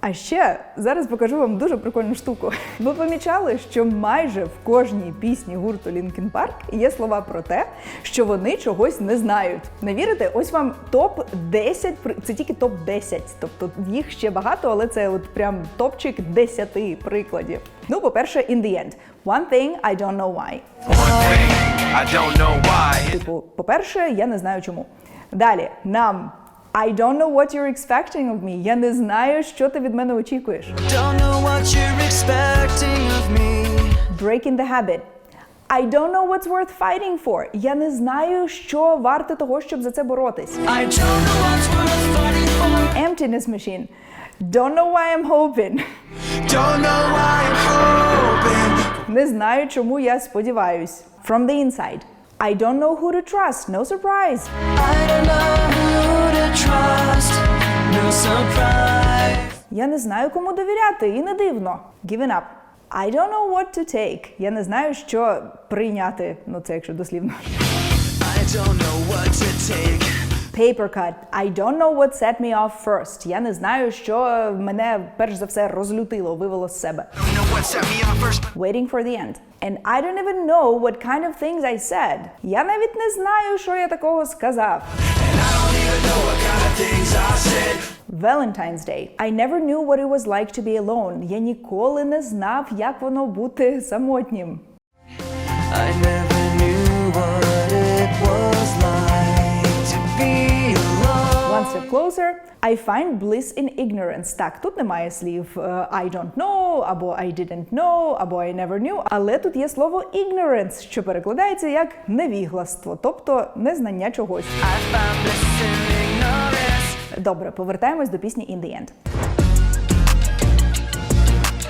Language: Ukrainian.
А ще зараз покажу вам дуже прикольну штуку. Ви помічали, що майже в кожній пісні гурту Linkin Park є слова про те, що вони чогось не знають. Не вірите? Ось вам топ 10 це тільки топ 10 Тобто їх ще багато, але це от прям топчик 10 прикладів. Ну, по-перше, in the end. One thing I don't know why. One thing, I don't know why. Типу, по-перше, я не знаю чому. Далі, нам. I don't know what you're expecting of me. Я не знаю, що ти від мене очікуєш. Don't know what you're expecting of me. Breaking the habit. I don't know what's worth fighting for. Я не знаю, що варте того, щоб за це боротись. I don't know what's worth fighting for. Emptiness machine. Don't know why I'm hoping. Don't know why I'm hoping. Не знаю, чому я сподіваюсь. From the inside. I don't know who to trust. No surprise. I don't know who Я не знаю, кому довіряти, і не дивно. Given up. I don't know what to take. Я не знаю, що прийняти. Ну, це якщо дослівно. I don't know what to take. Paper cut. I don't know what set me off first. Я не знаю, що мене перш за все розлютило, вивело з себе. Know what? Waiting for the end. And I don't even know what kind of things I said. Я навіть не знаю, що я такого сказав. Valentine's Day. I never knew what it was like to be alone. Я ніколи не знав, як воно бути самотнім. I never knew what it was like to be alone. One step closer. I find bliss in ignorance. Так, тут немає слів е, I don't know, або I didn't know, або I never knew. Але тут є слово ignorance, що перекладається як невігластво, тобто незнання чогось. I found bliss in. Добре, повертаємось до пісні In the End.